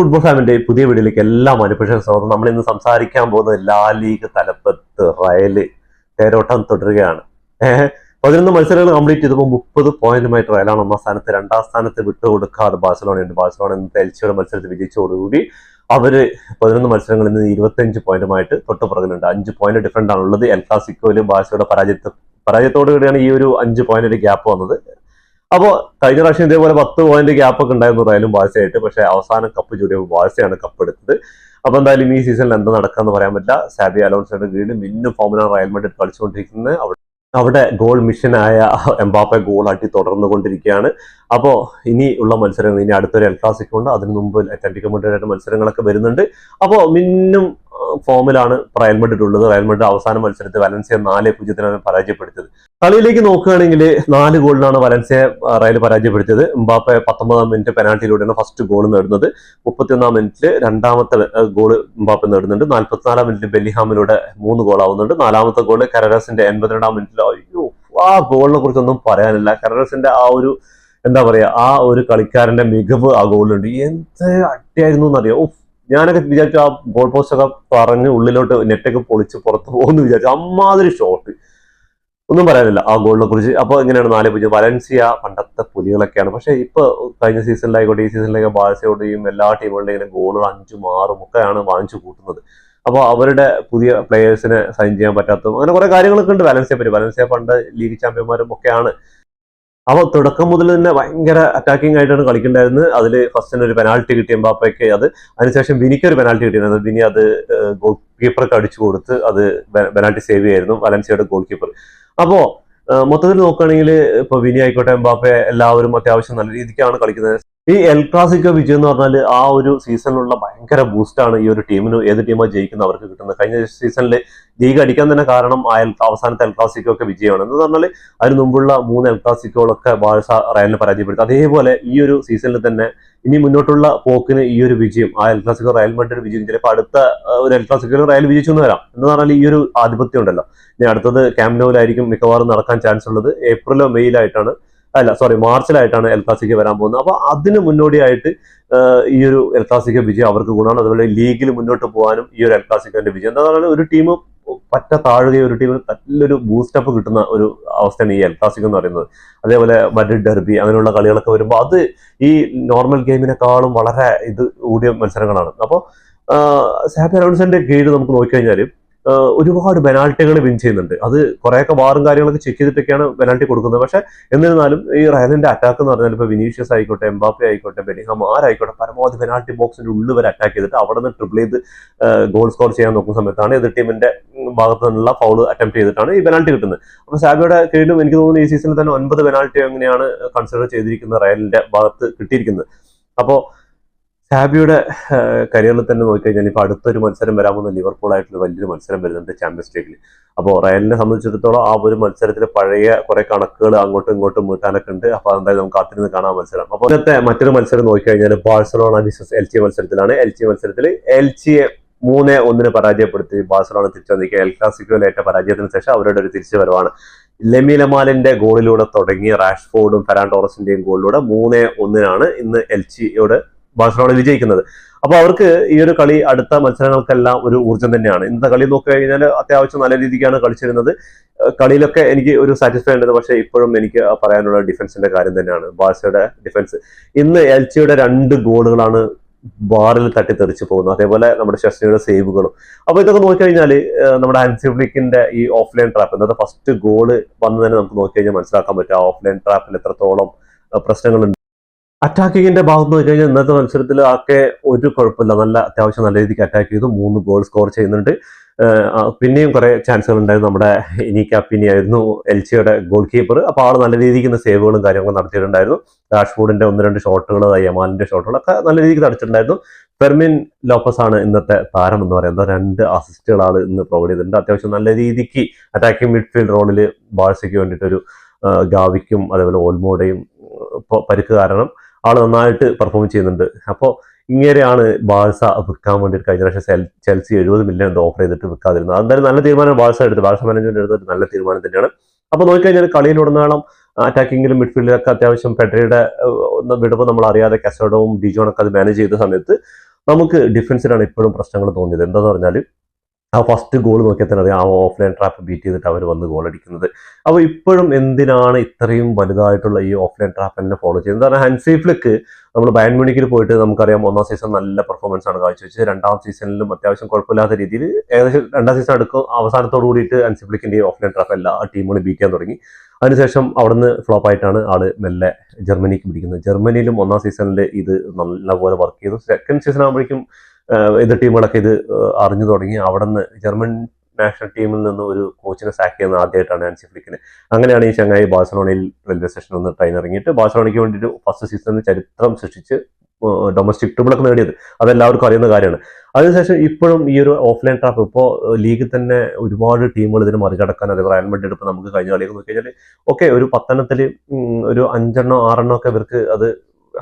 Football ഫാമിന്റെ പുതിയ വീഡിയോയിലേക്ക് എല്ലാ മനുഷ്യ സ്വാഗതം. നമ്മൾ ഇന്ന് സംസാരിക്കാൻ പോകുന്നത് ലാ ലീഗ് തലപ്പത്ത് റയൽ തേരോട്ടം തുടരുകയാണ്. പതിനൊന്ന് മത്സരങ്ങൾ കംപ്ലീറ്റ് ചെയ്തപ്പോൾ മുപ്പത് പോയിന്റുമായിട്ട് റയലാണ് ഒന്നാം സ്ഥാനത്ത്. രണ്ടാം സ്ഥാനത്ത് വിട്ടുകൊടുക്കാതെ ബാഴ്സലോണയുണ്ട്. ബാഴ്സലോണ ഇന്ന് എൽസിയുടെ മത്സരത്തിൽ വിജയിച്ചതോടുകൂടി അവർ പതിനൊന്ന് മത്സരങ്ങളിൽ നിന്ന് ഇരുപത്തിയഞ്ച് പോയിന്റുമായിട്ട് തൊട്ട് പുറകിലുണ്ട്. അഞ്ച് പോയിന്റ് ഡിഫറന്റ് ആണുള്ളത്. എൽ ക്ലാസിക്കോയിൽ ബാഴ്സയുടെ പരാജയത്തെ പരാജയത്തോടു കൂടിയാണ് ഈ ഒരു അഞ്ച് പോയിന്റ് ഗ്യാപ്പ് വന്നത്. അപ്പോൾ കഴിഞ്ഞ പ്രാവശ്യം ഇതേപോലെ പത്ത് പോയിന്റ് ഗ്യാപ്പ് ഒക്കെ ഉണ്ടായിരുന്നു റയലും ബാഴ്സയായിട്ട്. പക്ഷേ അവസാനം കപ്പ് ചൂടിയപ്പോൾ ബാഴ്സയാണ് കപ്പ് എടുത്തത്. അപ്പൊ എന്തായാലും ഈ സീസണിൽ എന്താ നടക്കാന്ന് പറയാൻ പറ്റില്ല. സാബി അലോൺസോയുടെ കീഴിൽ മിന്നും ഫോമിലാണ് റയൽ മഡ്രിഡ് കളിച്ചുകൊണ്ടിരിക്കുന്നത്. അവിടെ അവിടെ ഗോൾ മിഷനായ എംബാപ്പെ ഗോളാട്ടി തുടർന്നു കൊണ്ടിരിക്കുകയാണ് അപ്പോൾ ഇനി ഉള്ള മത്സരങ്ങൾ ഇനി അടുത്തൊരു എൽ ക്ലാസിക്കുണ്ട് അതിനു മുമ്പ് അത്ലറ്റിക്കോ മഡ്രിഡ് മത്സരങ്ങളൊക്കെ വരുന്നുണ്ട്. അപ്പോൾ മിന്നും ഫോമിലാണ് റയൽ മഡ്രിഡ് ഉള്ളത് റയൽ മഡ്രിഡ് അവസാന മത്സരത്തിൽ വലൻസിയ നാല് പൂജ്യത്തിനാണ് പരാജയപ്പെടുത്തിയത്. കളിയിലേക്ക് നോക്കുകയാണെങ്കിൽ നാല് ഗോളിനാണ് വലൻസിയ റയൽ പരാജയപ്പെടുത്തിയത്. എംബാപ്പെ പത്തൊമ്പതാം മിനിറ്റ് പെനാൾട്ടിയിലൂടെയാണ് ഫസ്റ്റ് ഗോൾ നേടുന്നത്. മുപ്പത്തിയൊന്നാം മിനിറ്റിൽ രണ്ടാമത്തെ ഗോൾ എംബാപ്പെ നേടുന്നുണ്ട്. നാൽപ്പത്തിനാലാം മിനിറ്റിൽ ബെല്ലിഹാമിലൂടെ മൂന്ന് ഗോൾ ആവുന്നുണ്ട് നാലാമത്തെ ഗോൾ കരരസിന്റെ എൺപത്തിരണ്ടാം മിനിറ്റിൽ അയ്യോ ആ ഗോളിനെ കുറിച്ചൊന്നും പറയാനില്ല. കരരസിന്റെ ആ ഒരു എന്താ പറയാ ആ ഒരു കളിക്കാരന്റെ മികവ് ആ ഗോളിലുണ്ട്. എന്ത് അടിയായിരുന്നു എന്നറിയാം? ഓ ഞാനൊക്കെ വിചാരിച്ചു ആ ഗോൾ പോസ്റ്റ് ഒക്കെ പറഞ്ഞ് ഉള്ളിലോട്ട് നെറ്റൊക്കെ പൊളിച്ച് പുറത്ത് പോകുമെന്ന് വിചാരിച്ചു. അമ്മാതിരി ഷോട്ട് ഒന്നും പറയാനില്ല ആ ഗോളിനെ കുറിച്ച്. അപ്പോൾ ഇങ്ങനെയാണ് നാല് പൂജ്യം. വലൻസിയ പണ്ടത്തെ പുലികളൊക്കെയാണ്. പക്ഷേ ഇപ്പൊ കഴിഞ്ഞ സീസണിലായിക്കോട്ടെ ഈ സീസണിലേക്ക് ബാഴ്സയോടെയും എല്ലാ ടീമുകളുടെയും ഗോളുകൾ അഞ്ചും ആറും ഒക്കെയാണ് വാങ്ങിച്ചു കൂട്ടുന്നത്. അപ്പോൾ അവരുടെ പുതിയ പ്ലേയേഴ്സിനെ സൈൻ ചെയ്യാൻ പറ്റാത്തതും അങ്ങനെ കുറെ കാര്യങ്ങളൊക്കെ ഉണ്ട് വലൻസിയെ പറ്റി. വലൻസിയ പണ്ട് ലീഗ് ചാമ്പ്യന്മാരും ഒക്കെയാണ്. അപ്പോൾ തുടക്കം മുതൽ തന്നെ ഭയങ്കര അറ്റാക്കിംഗ് ആയിട്ടാണ് കളിക്കേണ്ടായിരുന്നത്. അതിൽ ഫസ്റ്റിന് ഒരു പെനാൾട്ടി കിട്ടിയ എംബാപ്പയ്ക്ക് അത് അതിനുശേഷം വിനിക്ക് ഒരു പെനാൾട്ടി കിട്ടിയിരുന്നു. വിനി അത് ഗോൾ കീപ്പർക്ക് അടിച്ചു കൊടുത്ത് അത് പെനാൾട്ടി സേവ് ചെയ്യായിരുന്നു വലൻസിയുടെ ഗോൾ കീപ്പർ അപ്പോ മൊത്തത്തിൽ നോക്കുകയാണെങ്കിൽ ഇപ്പൊ വിനി ആയിക്കോട്ടെ എംബാപ്പെ എല്ലാവരും അത്യാവശ്യം നല്ല രീതിക്കാണ് കളിക്കുന്നത്. ഈ എൽ ക്ലാസിക്കോ വിജയം എന്ന് പറഞ്ഞാൽ ആ ഒരു സീസണിലുള്ള ഭയങ്കര ബൂസ്റ്റാണ് ഈ ഒരു ടീമിന് ഏത് ടീമോ ജയിക്കുന്ന അവർക്ക് കിട്ടുന്നത്. കഴിഞ്ഞ സീസണിൽ ലീഗ് അടിക്കാൻ തന്നെ കാരണം ആ എൽ അവസാനത്തെ എൽ ക്ലാസിക്കോ ഒക്കെ വിജയമാണ്. എന്ന് പറഞ്ഞാൽ അതിന് മുമ്പുള്ള മൂന്ന് എൽ ക്ലാസിക്കോകളൊക്കെ ബാഴ്സ റയലിനെ പരാജയപ്പെടുത്തി. അതേപോലെ ഈ ഒരു സീസണിൽ തന്നെ ഇനി മുന്നോട്ടുള്ള പോക്കിന് ഈ ഒരു വിജയം ആ എൽ ക്ലാസിക്കോ റയൽ മഡ്രിഡ് വിജയം. ചിലപ്പോൾ അടുത്ത ഒരു എൽ ക്ലാസിക്കോ റയൽ വിജയിച്ചു എന്ന് വരാം. എന്ന് പറഞ്ഞാൽ ഈ ഒരു ആധിപത്യം ഉണ്ടല്ലോ. ഇനി അടുത്തത് ക്യാമ്നോയിലായിരിക്കും മിക്കവാറും നടക്കാൻ ചാൻസ് ഉള്ളത്. ഏപ്രിലോ മെയ്യിലായിട്ടാണ് അല്ല സോറി മാർച്ചിലായിട്ടാണ് എൽ ക്ലാസിക്കോ വരാൻ പോകുന്നത്. അപ്പോൾ അതിന് മുന്നോടിയായിട്ട് ഈ ഒരു എൽ ക്ലാസിക്കോ വിജയം അവർക്ക് ഗുണമാണ്. അതുപോലെ ലീഗിൽ മുന്നോട്ട് പോകാനും ഈ ഒരു എൽ ക്ലാസിക്കോന്റെ വിജയം. എന്താ പറയുക ഒരു ടീം പറ്റ താഴുകയും ഒരു ടീമിന് നല്ലൊരു ബൂസ്റ്റപ്പ് കിട്ടുന്ന ഒരു അവസ്ഥയാണ് ഈ എൽ ക്ലാസിക്കോ എന്ന് പറയുന്നത്. അതേപോലെ മഡ്രിഡ് ഡെർബി അങ്ങനെയുള്ള കളികളൊക്കെ വരുമ്പോൾ അത് ഈ നോർമൽ ഗെയിമിനെക്കാളും വളരെ ഇത് കൂടിയ മത്സരങ്ങളാണ്. അപ്പോൾ സാബി അലോൺസിന്റെ കീഴിൽ നമുക്ക് നോക്കിക്കഴിഞ്ഞാൽ ഒരുപാട് പെനാൾട്ടികൾ വിൻ ചെയ്യുന്നുണ്ട്. അത് കുറേയൊക്കെ വാറും കാര്യങ്ങളൊക്കെ ചെക്ക് ചെയ്തിട്ടൊക്കെയാണ് പെനാൾട്ടി കൊടുക്കുന്നത്. പക്ഷെ എന്നിരുന്നാലും ഈ റയലിന്റെ അറ്റാക്ക് എന്ന് പറഞ്ഞാൽ ഇപ്പൊ വിനീഷ്യസ് ആയിക്കോട്ടെ എംബാപ്പെ ആയിക്കോട്ടെ ബെനിഹാം ആരായിക്കോട്ടെ പരമാവധി പെനാൾട്ടി ബോക്സിന്റെ ഉള്ളിൽ വരെ അറ്റാക്ക് ചെയ്തിട്ട് അവിടെ നിന്ന് ട്രിപ്പിൾ ചെയ്ത് ഗോൾ സ്കോർ ചെയ്യാൻ നോക്കുന്ന സമയത്താണ് എതിർ ടീമിന്റെ ഭാഗത്തു നിന്നുള്ള ഫൗൾ അറ്റംപ്റ്റ് ചെയ്തിട്ടാണ് ഈ പെനാൾട്ടി കിട്ടുന്നത്. അപ്പൊ സാബിയുടെ കീഴിലും എനിക്ക് തോന്നുന്നു ഈ സീസണിൽ തന്നെ ഒൻപത് പെനാൾട്ടി അങ്ങനെയാണ് കൺസിഡർ ചെയ്തിരിക്കുന്നത് റയലിന്റെ ഭാഗത്ത് കിട്ടിയിരിക്കുന്നത്. അപ്പോൾ സാബിയുടെ കരിയറിൽ തന്നെ നോക്കിക്കഴിഞ്ഞാൽ ഇപ്പൊ അടുത്തൊരു മത്സരം വരാൻ പോകുന്ന ലിവർപൂൾ ആയിട്ടുള്ള വലിയൊരു മത്സരം വരുന്നുണ്ട് ചാമ്പ്യൻസ് ലീഗിൽ അപ്പോൾ റയലിനെ സംബന്ധിച്ചിടത്തോളം ആ ഒരു മത്സരത്തിലെ പഴയ കുറെ കണക്കുകൾ അങ്ങോട്ടും ഇങ്ങോട്ടും വീട്ടാനൊക്കെ ഉണ്ട്. അപ്പോൾ എന്തായാലും നമുക്ക് കാത്തിരുന്ന് കാണാൻ മത്സരം. അപ്പോൾ ഇന്നത്തെ മറ്റൊരു മത്സരം നോക്കിക്കഴിഞ്ഞാൽ ബാഴ്സലോണ വിസസ് എൽ സി മത്സരത്തിലാണ്. എൽ സി മത്സരത്തിൽ എൽ സിയെ മൂന്ന് ഒന്നിന് പരാജയപ്പെടുത്തി. ബാഴ്സലോണ തിരിച്ചു വന്നിരിക്കുക എൽ ക്ലാസിക്കോയിലേറ്റ പരാജയത്തിന് ശേഷം അവരുടെ ഒരു തിരിച്ചു വരവാണ്. ലെമി ലമാലിന്റെ ഗോളിലൂടെ തുടങ്ങിയ റാഷ്ഫോർഡും ഫെറാൻ ടോറസിന്റെയും ഗോളിലൂടെ മൂന്ന് ഒന്നിനാണ് ഇന്ന് എൽ സിയോട് ബാഴ്സലോണ വിജയിക്കുന്നത്. അപ്പൊ അവർക്ക് ഈ ഒരു കളി അടുത്ത മത്സരങ്ങൾക്കെല്ലാം ഒരു ഊർജം തന്നെയാണ്. ഇന്നത്തെ കളി നോക്കി കഴിഞ്ഞാൽ അത്യാവശ്യം നല്ല രീതിക്കാണ് കളിച്ചിരുന്നത്. കളിയിലൊക്കെ എനിക്ക് ഒരു സാറ്റിസ്ഫൈ ഉണ്ട്. പക്ഷേ ഇപ്പോഴും എനിക്ക് പറയാനുള്ള ഡിഫൻസിന്റെ കാര്യം തന്നെയാണ്. ബാഴ്സയുടെ ഡിഫൻസ് ഇന്ന് എൽ സിയുടെ രണ്ട് ഗോളുകളാണ് ബാറിൽ തട്ടിത്തെറിച്ച് പോകുന്നത്. അതേപോലെ നമ്മുടെ ഷെസ്നിയുടെ സേവുകളും. അപ്പൊ ഇതൊക്കെ നോക്കിക്കഴിഞ്ഞാൽ നമ്മുടെ ആൻസിബ്ലിക്കിന്റെ ഈ ഓഫ് ലൈൻ ട്രാപ്പ് ഇന്നത്തെ ഫസ്റ്റ് ഗോൾ വന്ന് തന്നെ നമുക്ക് നോക്കിക്കഴിഞ്ഞാൽ മനസ്സിലാക്കാൻ പറ്റും ആ ഓഫ്ലൈൻ ട്രാപ്പിൽ എത്രത്തോളം പ്രശ്നങ്ങളുണ്ട്. അറ്റാക്കിങ്ങിന്റെ ഭാഗത്ത് നോക്കി കഴിഞ്ഞാൽ ഇന്നത്തെ മത്സരത്തിൽ ആക്കെ ഒരു കുഴപ്പമില്ല. നല്ല അത്യാവശ്യം നല്ല രീതിക്ക് അറ്റാക്ക് ചെയ്തു. മൂന്ന് ഗോൾ സ്കോർ ചെയ്യുന്നുണ്ട്. പിന്നെയും കുറെ ചാൻസുകൾ ഉണ്ടായിരുന്നു. നമ്മുടെ ഇനി ക്യാപ്റ്റിനി ആയിരുന്നു എൽസിയുടെ ഗോൾ കീപ്പർ അപ്പോൾ ആൾ നല്ല രീതിക്ക് സേവുകളും കാര്യങ്ങളും നടത്തിയിട്ടുണ്ടായിരുന്നു. രാഷ്ഫോർഡിന്റെ ഒന്ന് രണ്ട് ഷോട്ടുകൾ യമാലിന്റെ ഷോട്ടുകളൊക്കെ നല്ല രീതിക്ക് തടിച്ചിട്ടുണ്ടായിരുന്നു. ഫെർമിൻ ലോപ്പസ് ആണ് ഇന്നത്തെ താരം എന്ന് പറയുന്നത്. രണ്ട് അസിസ്റ്റുകളാണ് ഇന്ന് പ്രൊവൈഡ് ചെയ്തിട്ടുണ്ട്. അത്യാവശ്യം നല്ല രീതിക്ക് അറ്റാക്കിംഗ് മിഡ്ഫീൽഡ് റോളിൽ ബാഴ്സയ്ക്ക് വേണ്ടിയിട്ടൊരു ഗാവിക്കും അതേപോലെ പരുക്ക് പരിക്ക് കാരണം ആൾ നന്നായിട്ട് പെർഫോം ചെയ്യുന്നുണ്ട്. അപ്പോൾ ഇങ്ങനെയാണ് ബാഴ്സ വിൽക്കാൻ വേണ്ടിയിട്ട് കഴിഞ്ഞ പ്രാവശ്യം ചെൽസി എഴുപത് മില്യൺ ഓഫർ ചെയ്തിട്ട് വിൽക്കാതിരുന്നത്. അതെന്തായാലും നല്ല തീരുമാനം ബാഴ്സ എടുത്ത് ബാഴ്സ മാനേജ്മെന്റ് എടുത്ത ഒരു നല്ല തീരുമാനം തന്നെയാണ്. അപ്പോൾ നോക്കിക്കഴിഞ്ഞാൽ കളിയിലുടനീളം അറ്റാക്കിങ്ങിലും മിഡ്ഫീൽഡിലൊക്കെ അത്യാവശ്യം പെട്രയുടെ വിടുമ്പോൾ നമ്മൾ അറിയാതെ കസോഡവും ഡിജോണൊക്കെ അത് മാനേജ് ചെയ്ത സമയത്ത് നമുക്ക് ഡിഫൻസിലാണ് ഇപ്പോഴും പ്രശ്നങ്ങൾ തോന്നിയത്. എന്താന്ന് പറഞ്ഞാൽ ആ ഫസ്റ്റ് ഗോൾ നോക്കിയാൽ തന്നെ അറിയാം. ആ ഓഫ്ലൈൻ ട്രാപ്പ് ബീറ്റ് ചെയ്തിട്ട് അവർ വന്ന് ഗോൾ അടിക്കുന്നത്. അപ്പോൾ ഇപ്പോഴും എന്തിനാണ് ഇത്രയും വലുതായിട്ടുള്ള ഈ ഓഫ്ലൈൻ ട്രാപ്പ് തന്നെ ഫോളോ ചെയ്യുന്നത്? കാരണം ഹാൻസി ഫ്ലിക്ക് നമ്മൾ ബയൺ മ്യൂണിക്കിൽ പോയിട്ട് നമുക്കറിയാം ഒന്നാം സീസൺ നല്ല പെർഫോമൻസ് ആണ് കാഴ്ച കാഴ്ചവെച്ചത്. രണ്ടാം സീസണിലും അത്യാവശ്യം കുഴപ്പമില്ലാത്ത രീതിയിൽ ഏകദേശം രണ്ടാം സീസൺ അടുക്കും അവസാനത്തോട് കൂടിയിട്ട് ഹാൻസി ഫ്ലിക്കിന്റെ ഈ ഓഫ്ലൈൻ ട്രാപ്പ് എല്ലാ ടീമുകളും ബീറ്റ് ചെയ്യാൻ തുടങ്ങി. അതിനുശേഷം അവിടുന്ന് ഫ്ലോപ്പ് ആയിട്ടാണ് ആൾ മെല്ലെ ജർമ്മനിക്ക് പിടിക്കുന്നത്. ജർമ്മനിയിലും ഒന്നാം സീസണിൽ ഇത് നല്ലപോലെ വർക്ക് ചെയ്തു. സെക്കൻഡ് സീസൺ ആകുമ്പോഴേക്കും എതിർ ടീമുകളൊക്കെ ഇത് അറിഞ്ഞു തുടങ്ങി. അവിടെ നിന്ന് ജർമ്മൻ നാഷണൽ ടീമിൽ നിന്ന് ഒരു കോച്ചിനെ സാക്ക് ചെയ്യുന്ന ആദ്യമായിട്ടാണ് ആൻസി ഫ്ലിക്കിന് അങ്ങനെയാണ് ഈ ചങ്ങായി ബാഴ്സലോണയിൽ റെയിൽവേ സ്റ്റേഷനിൽ നിന്ന് ട്രെയിൻ ഇറങ്ങിയിട്ട് ബാഴ്സലോണയ്ക്ക് വേണ്ടിയിട്ട് ഫസ്റ്റ് സീസണിൽ ചരിത്രം സൃഷ്ടിച്ച് ഡൊമസ്റ്റിക് ട്രിബിളൊക്കെ നേടിയത്. അതെല്ലാവർക്കും അറിയുന്ന കാര്യമാണ്. അതിനുശേഷം ഇപ്പോഴും ഈ ഒരു ഓഫ്ലൈൻ ട്രാപ്പ് ഇപ്പോൾ ലീഗിൽ തന്നെ ഒരുപാട് ടീമുകൾ ഇതിന് മറികടക്കാൻ അതേപോലെ റയൽ മഡ്രിഡ് ഇപ്പോൾ നമുക്ക് കഴിഞ്ഞ കളിയൊക്കെ നോക്കി കഴിഞ്ഞാൽ ഓക്കെ ഒരു പത്തെണ്ണത്തിൽ ഒരു അഞ്ചെണ്ണോ ആറെണ്ണോ ഒക്കെ ഇവർക്ക് അത്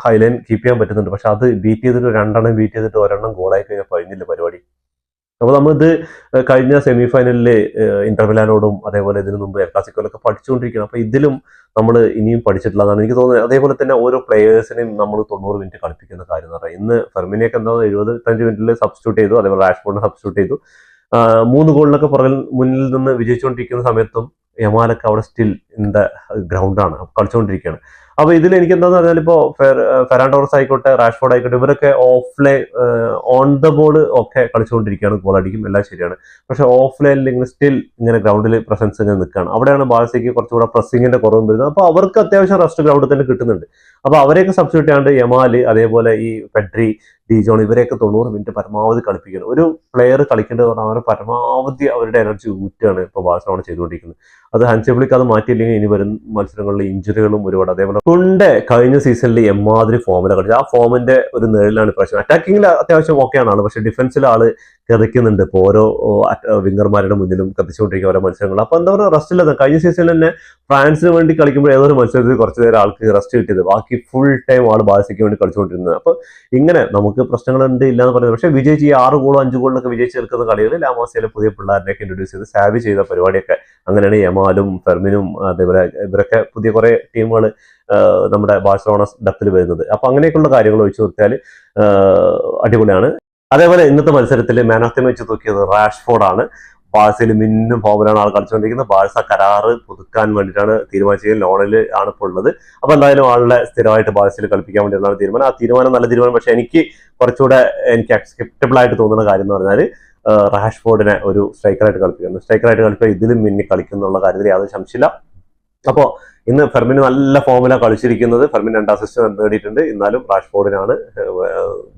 ഹൈലൈൻ കീപ്പ് ചെയ്യാൻ പറ്റുന്നുണ്ട്. പക്ഷെ അത് ബീറ്റ് ചെയ്തിട്ട് രണ്ടെണ്ണം ബീറ്റ് ചെയ്തിട്ട് ഒരെണ്ണം ഗോളായി കഴിഞ്ഞാൽ കഴിഞ്ഞില്ല പരിപാടി. അപ്പോൾ നമ്മളിത് കഴിഞ്ഞ സെമി ഫൈനലിൽ ഇന്റർമിലാനോടും അതേപോലെ ഇതിനു മുമ്പ് ക്ലാസിക്കോലൊക്കെ പഠിച്ചുകൊണ്ടിരിക്കണം അപ്പോൾ ഇതിലും നമ്മൾ ഇനിയും പഠിച്ചിട്ടുള്ളതാണ് എനിക്ക് തോന്നുന്നത്. അതേപോലെ തന്നെ ഓരോ പ്ലേയേഴ്സിനെയും നമ്മൾ തൊണ്ണൂറ് മിനിറ്റ് കളിപ്പിക്കുന്ന കാര്യം എന്ന് പറയാം ഇന്ന് ഫെർമിനെയൊക്കെ എന്താ എഴുപത്തഞ്ച് മിനിറ്റിൽ സബ്സ്റ്റിറ്റ്യൂട്ട് ചെയ്തു. അതേപോലെ റാഷ്ബോർഡിനെ സബ്സ്റ്റിറ്റ്യൂട്ട് ചെയ്തു. മൂന്ന് ഗോളിനൊക്കെ പുറകിൽ മുന്നിൽ നിന്ന് വിജയിച്ചുകൊണ്ടിരിക്കുന്ന സമയത്തും യമാലൊക്കെ അവിടെ സ്റ്റിൽ ഇൻ ദ ഗ്രൗണ്ടാണ് കളിച്ചുകൊണ്ടിരിക്കുകയാണ്. അപ്പോൾ ഇതിൽ എനിക്ക് എന്താന്ന് പറഞ്ഞാൽ ഇപ്പോ ഫെറാൻഡോറസ് ആയിക്കോട്ടെ റാഷ്ഫോർഡ് ആയിക്കോട്ടെ ഇവരൊക്കെ off line on the ball ഒക്കെ കളിച്ചുകൊണ്ടിരിക്കുകയാണ് ഗോൾ അടിക്കും എല്ലാം ശരിയാണ്. പക്ഷെ ഓഫ്ലൈനിൽ ഇങ്ങനെ സ്റ്റിൽ ഇങ്ങനെ ഗ്രൗണ്ടിൽ പ്രസൻസ് ഇങ്ങനെ നിൽക്കുകയാണ്. അവിടെയാണ് ബാഴ്സയ്ക്ക് കുറച്ചുകൂടെ പ്രസ്സിങ്ങിന്റെ കുറവും വരുന്നത്. അപ്പോൾ അവർക്ക് അത്യാവശ്യം റെസ്റ്റ് ഗ്രൗണ്ടിൽ തന്നെ കിട്ടുന്നുണ്ട്. അപ്പോൾ അവരെയൊക്കെ സബ്സ്റ്റിറ്റ്യൂട്ട് ആണ്ട് യമാൽ അതേപോലെ ഈ പെട്രി ഡിജോൺ ഇവരെയൊക്കെ തൊണ്ണൂറ് മിനിറ്റ് പരമാവധി കളിപ്പിക്കണം ഒരു പ്ലെയർ കളിക്കേണ്ടത് പറഞ്ഞാൽ അവർ പരമാവധി അവരുടെ എനർജി ഊറ്റാണ് ഇപ്പോൾ ബാഴ്സലോണ ചെയ്തുകൊണ്ടിരിക്കുന്നത്. അത് ഹാൻസിബിളിക്ക് അത് മാറ്റിയില്ലെങ്കിൽ ഇനി വരും മത്സരങ്ങളിൽ ഇഞ്ചുറികളും ഒരുപാട്. അതേപോലെ കൊണ്ട് കഴിഞ്ഞ സീസണിൽ എമ്മാതിരി ഫോമിലെ കളിച്ചത് ആ ഫോമിന്റെ ഒരു നിഴലാണ് പ്രശ്നം അറ്റാക്കിങ്ങിൽ അത്യാവശ്യം ഓക്കെയാണ് ആൾ പക്ഷെ ഡിഫൻസിൽ ആൾ കിതയ്ക്കുന്നുണ്ട്. ഇപ്പോൾ ഓരോ വിങ്ങർമാരുടെ മുന്നിലും കത്തിച്ചുകൊണ്ടിരിക്കുന്ന ഓരോ മത്സരങ്ങൾ. അപ്പൊ എന്താ പറയുക റെസ്റ്റ് ഇല്ലാതെ. കഴിഞ്ഞ സീസണിൽ തന്നെ ഫ്രാൻസിന് വേണ്ടി കളിക്കുമ്പോൾ ഏതൊരു മത്സരത്തിൽ കുറച്ച് നേരം ആൾക്ക് റെസ്റ്റ് കിട്ടിയത്. ബാക്കി ഫുൾ ടൈം ആൾ ബാഴ്സയ്ക്ക് വേണ്ടി കളിച്ചുകൊണ്ടിരുന്നത്. അപ്പൊ ഇങ്ങനെ നമുക്ക് പ്രശ്നങ്ങളുണ്ട് ഇല്ല എന്ന് പറയുന്നത്. പക്ഷേ വിജയിച്ച് ഈ ആറ് ഗോളും അഞ്ച് ഗോളിലൊക്കെ വിജയിച്ച് നിൽക്കുന്ന കളികളിൽ ലാമാസിയിലെ പുതിയ പിള്ളേരിനെയൊക്കെ ഇൻട്രൊഡ്യൂസ് ചെയ്ത് സാവി ചെയ്ത പരിപാടിയൊക്കെ. അങ്ങനെയാണ് യമാലും ഫെർമിനും അതേപോലെ ഇവരൊക്കെ പുതിയ കുറെ ടീമുകൾ നമ്മുടെ ബാഴ്സലോണ ഡത്തിൽ വരുന്നത്. അപ്പൊ അങ്ങനെയൊക്കെയുള്ള കാര്യങ്ങൾ ഒഴിച്ചു നിർത്തിയാൽ അടിപൊളിയാണ്. അതേപോലെ ഇന്നത്തെ മത്സരത്തിൽ മാൻ ഓഫ് ദി മാച്ച് തൂക്കിയത് റാഷ്ഫോർഡ് ആണ് ബാഴ്സയിൽ മിന്നും ഫോമിലാണ് ആൾ കളിച്ചുകൊണ്ടിരിക്കുന്നത്. ബാഴ്സ കരാറ് പുതുക്കാൻ വേണ്ടിയിട്ടാണ് തീരുമാനിച്ചത്. ലോണിൽ ആണ് ഇപ്പോൾ ഉള്ളത്. അപ്പൊ എന്തായാലും ആളുടെ സ്ഥിരമായിട്ട് ബാഴ്സയിൽ കളിപ്പിക്കാൻ വേണ്ടിയാണ് തീരുമാനം. ആ തീരുമാനം നല്ല തീരുമാനം. പക്ഷെ എനിക്ക് കുറച്ചുകൂടെ എനിക്ക് അക്സെപ്റ്റബിൾ ആയിട്ട് തോന്നുന്ന കാര്യം എന്ന് പറഞ്ഞാൽ റാഷ്ഫോർഡിനെ ഒരു സ്ട്രൈക്കറായിട്ട് കളിപ്പിക്കുന്നു. സ്ട്രൈക്കറായിട്ട് കളിക്കുക ഇതിലും മിന്നി കളിക്കുന്നുള്ള കാര്യത്തിൽ യാതൊരു സംശയമില്ല. അപ്പോൾ ഇന്ന് ഫെർമിന് നല്ല ഫോമിലാണ് കളിച്ചിരിക്കുന്നത്. ഫെർമിൻ രണ്ട് അസിസ്റ്റ് നേടിയിട്ടുണ്ട്. എന്നാലും റാഷ്ഫോർഡിനാണ്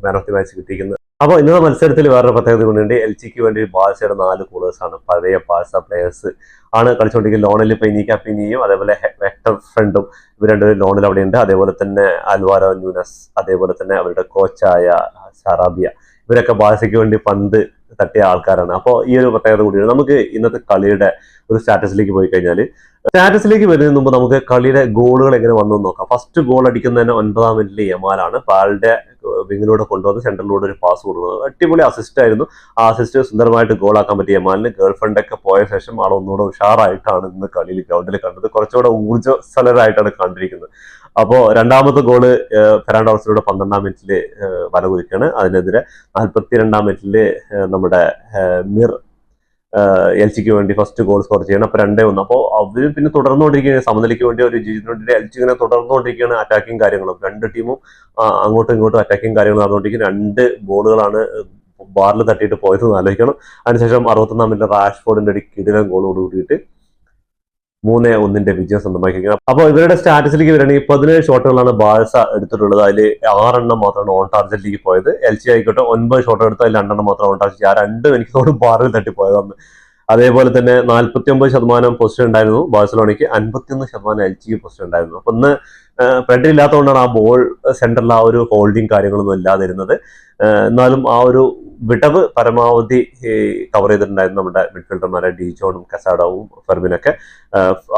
മാൻ ഓഫ് ദി മാച്ച് കിട്ടിയിരിക്കുന്നത്. അപ്പോൾ ഇന്നത്തെ മത്സരത്തിൽ വേറൊരു പ്രത്യേകത കൊണ്ടുണ്ട് എൽ ജിക്ക് വേണ്ടി ബാഴ്സയുടെ നാല് കൂളേഴ്സ് ആണ്. പഴയ ബാഴ്സ പ്ലേയേഴ്സ് ആണ് കളിച്ചുകൊണ്ടിരിക്കുന്നത്. ലോണിൽ പെനി പിനിയും അതേപോലെ വെക്ടർ ഫ്രണ്ടും ഇവർ രണ്ടുപേരും ലോണിൽ അവിടെയുണ്ട്. അതേപോലെ തന്നെ അൽവാരോ ന്യൂനസ് അതേപോലെ തന്നെ അവരുടെ കോച്ചായ ഷറാബിയ. ഇവരൊക്കെ ബാഴ്സയ്ക്ക് വേണ്ടി പന്ത് തട്ടിയ ആൾക്കാരാണ്. അപ്പോൾ ഈ ഒരു പ്രത്യേകത കൂടിയാണ്. നമുക്ക് ഇന്നത്തെ കളിയുടെ ഒരു സ്റ്റാറ്റസിലേക്ക് പോയി കഴിഞ്ഞാൽ സ്റ്റാറ്റസിലേക്ക് വരുന്നതിന് മുമ്പ് നമുക്ക് കളിയുടെ ഗോളുകൾ എങ്ങനെ വന്നു നോക്കാം. ഫസ്റ്റ് ഗോൾ അടിക്കുന്നതിന് ഒൻപതാം മിനിറ്റിൽ യമാലാണ് ബാളുടെ വിങ്ങിലൂടെ കൊണ്ടുവന്ന് സെൻട്രലിലൂടെ ഒരു പാസ് കൊടുക്കുന്നത് അടിപൊളി അസിസ്റ്റ് ആയിരുന്നു. ആ അസിസ്റ്റ് സുന്ദരമായിട്ട് ഗോളാക്കാൻ പറ്റിയ യമാലിന് ഗേൾ ഫ്രണ്ട് ഒക്കെ പോയ ശേഷം ആൾ ഒന്നുകൂടെ ഉഷാറായിട്ടാണ് ഇന്ന് കളിയിൽ ഗ്രൗണ്ടിൽ കണ്ടത്. കുറച്ചുകൂടെ ഊർജസ്വലരായിട്ടാണ് കണ്ടിരിക്കുന്നത്. അപ്പോൾ രണ്ടാമത്തെ ഗോൾ ഫെറാൻഡോസിലൂടെ പന്ത്രണ്ടാം മിനിറ്റിൽ വല കുതിക്കാണ് അതിനെതിരെ നാൽപ്പത്തിരണ്ടാം മിനിറ്റിൽ നമ്മുടെ മിർ എൽ സിക്ക് വേണ്ടി ഫസ്റ്റ് ഗോൾ സ്കോർ ചെയ്യണം. അപ്പൊ രണ്ടേ ഒന്ന്. അപ്പോൾ അവർ പിന്നെ തുടർന്നുകൊണ്ടിരിക്കുകയാണ്. സമനിലയ്ക്ക് വേണ്ടി ഒരു ജീവിതത്തിനുവേണ്ടി എൽ സി ഇങ്ങനെ തുടർന്നുകൊണ്ടിരിക്കുകയാണ് അറ്റാക്കിങ് കാര്യങ്ങളും. രണ്ട് ടീമും അങ്ങോട്ടും ഇങ്ങോട്ടും അറ്റാക്കിങ് കാര്യങ്ങൾ നടന്നുകൊണ്ടിരിക്കുന്ന. രണ്ട് ഗോളുകളാണ് ബാറിൽ തട്ടിയിട്ട് പോയത് ആലോചിക്കണം. അതിനുശേഷം അറുപത്തൊന്നാം മിനിറ്റ് റാഷ്ഫോർഡിന്റെ ഒരു കിടിലൻ ഗോളോട് കൂടിയിട്ട് മൂന്ന് ഒന്നിന്റെ വിജയം സ്വന്തമാക്കിയിരിക്കുന്നത് അപ്പോൾ ഇവരുടെ സ്റ്റാറ്റസിലേക്ക് വരികയാണെങ്കിൽ പതിനേഴ് ഷോട്ടുകളാണ് ബാഴ്സ എടുത്തിട്ടുള്ളത്. അതിൽ ആറെണ്ണം മാത്രമാണ് ഓൺ ടാർജറ്റിലേക്ക് പോയത്. എൽ സി ആയിക്കോട്ടെ ഒൻപത് ഷോട്ട് എടുത്ത് അതിൽ രണ്ടെണ്ണം മാത്രം ഓൺ ടാർജറ്റ് ആ രണ്ടും എനിക്ക് തോന്നുന്നു ബാറിൽ തട്ടിപ്പോയതാണ്. അതേപോലെ തന്നെ നാൽപ്പത്തി ഒമ്പത് ശതമാനം പൊസിഷൻ ഉണ്ടായിരുന്നു ബാഴ്സലോണയ്ക്ക്. അൻപത്തിയൊന്ന് ശതമാനം എൽ ജിക്ക് പൊസിഷൻ ഉണ്ടായിരുന്നു. അപ്പൊ ഇന്ന് ഫ്രണ്ട് ഇല്ലാത്തതുകൊണ്ടാണ് ആ ബോൾ സെന്ററിൽ ആ ഒരു ഹോൾഡിങ് കാര്യങ്ങളൊന്നും ഇല്ലാതിരുന്നത്. എന്നാലും ആ ഒരു വിടവ് പരമാവധി കവർ ചെയ്തിട്ടുണ്ടായിരുന്നു നമ്മുടെ മിഡ്ഫീൽഡർമാരെ ഡിജോണും കസാഡവും ഫെർമിനൊക്കെ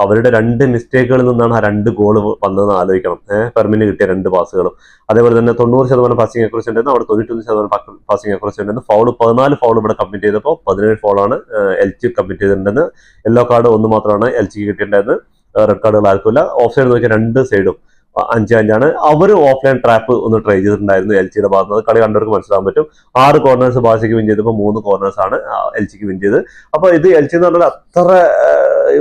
അവരുടെ രണ്ട് മിസ്റ്റേക്കുകളിൽ നിന്നാണ് ആ രണ്ട് ഗോൾ വന്നതെന്ന് ആലോചിക്കണം. ഫെർമിന് കിട്ടിയ രണ്ട് പാസുകളും അതേപോലെ തന്നെ തൊണ്ണൂറ് ശതമാനം പാസിംഗ് അക്രോസ് ഉണ്ടായിരുന്നു അവിടെ തൊണ്ണൂറ്റൊന്ന് ശതമാനം പാസിംഗ് അക്രോസ് ഉണ്ടായിരുന്നു ഫോൾ പതിനാല് ഫൗൾ ഇവിടെ കമ്മിറ്റ് ചെയ്തപ്പോൾ പതിനേഴ് ഫൗളാണ് എൽ ജി കമ്മിറ്റ് ചെയ്തിട്ടുണ്ടെന്ന്. യെല്ലോ കാർഡ് ഒന്ന് മാത്രമാണ് എൽ ജിക്ക് കിട്ടിയിട്ടുണ്ടായിരുന്നത് റെഡ് കാർഡുകൾ ആർക്കില്ല ഓഫ് സൈഡ് നോക്കിയാൽ രണ്ട് സൈഡും അഞ്ച് അവർ ഓഫ്ലൈൻ ട്രാപ്പ് ഒന്ന് ട്രൈ ചെയ്തിട്ടുണ്ടായിരുന്നു എൽ സിയുടെ ഭാഗത്ത് കളി കണ്ടവർക്ക് മനസ്സിലാക്കാൻ പറ്റും. ആറ് കോർണേഴ്സ് ബാസിക്ക് വിൻ ചെയ്തപ്പോൾ മൂന്ന് കോർണേഴ്സ് ആണ് എൽ സിക്ക് വിൻ ചെയ്ത് അപ്പോൾ ഇത് എൽ സി എന്ന് പറഞ്ഞാൽ അത്ര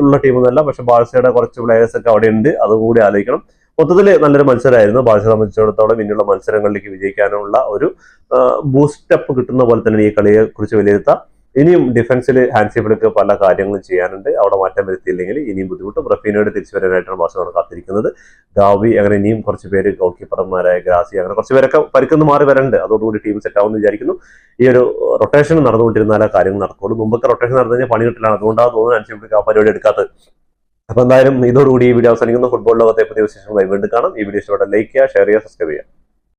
ഉള്ള ടീമൊന്നുമല്ല പക്ഷെ ബാഴ്സയുടെ കുറച്ച് പ്ലേയേഴ്സ് ഒക്കെ അവിടെ ഉണ്ട്. അതുകൂടി ആലോചിക്കണം. മൊത്തത്തിൽ നല്ലൊരു മത്സരമായിരുന്നു. ബാഴ്സ സംബന്ധിച്ചിടത്തോളം ഇനിയുള്ള മത്സരങ്ങളിലേക്ക് വിജയിക്കാനുള്ള ഒരു ബൂസ്റ്റപ്പ് കിട്ടുന്ന പോലെ തന്നെ ഈ കളിയെ കുറിച്ച് വിലയിരുത്താം. ഇനിയും ഡിഫൻസിൽ ഹാൻസി ഫ്ലിക്ക് പല കാര്യങ്ങളും ചെയ്യാനുണ്ട്. അവിടെ മാറ്റം വരുത്തിയില്ലെങ്കിൽ ഇനിയും ബുദ്ധിമുട്ടും. റഫീനോട് തിരിച്ചു വരാനായിട്ടാണ് ബാഴ്സലോണ കാത്തിരിക്കുന്നത്. ഗാവി അങ്ങനെ ഇനിയും കുറച്ച് പേര് ഗോൾ കീപ്പർമാരായ ഗ്രാസി അങ്ങനെ കുറച്ച് പേരൊക്കെ പരിക്കുന്ന മാറി വരണ്ട്. അതോടുകൂടി ടീം സെറ്റ് ആവുമെന്ന് വിചാരിക്കുന്നു. ഈ ഒരു റൊട്ടേഷൻ നടന്നുകൊണ്ടിരുന്നാലേ കാര്യങ്ങൾ നടക്കുള്ളൂ. മുമ്പൊക്കെ റൊട്ടേഷൻ നടന്നു കഴിഞ്ഞാൽ പണി കിട്ടില്ലാണ് അതുകൊണ്ടാണ് തോന്നുന്നത് ഹാൻസി ഫ്ലിക്ക് ആ പരിപാടി എടുക്കാത്തത്. അപ്പൊ എന്തായാലും ഇതോടുകൂടി ഈ വീഡിയോ അവസാനിക്കുന്ന. ഫുട്ബോൾ ലോകത്തെ പുതിയ വിശേഷങ്ങളായി വീണ്ടും കാണാം. ഈ വീഡിയോ ഇഷ്ടപ്പെട്ട ലൈക്ക് ചെയ്യുക ഷെയർ ചെയ്യുക സബ്സ്ക്രൈബ് ചെയ്യുക.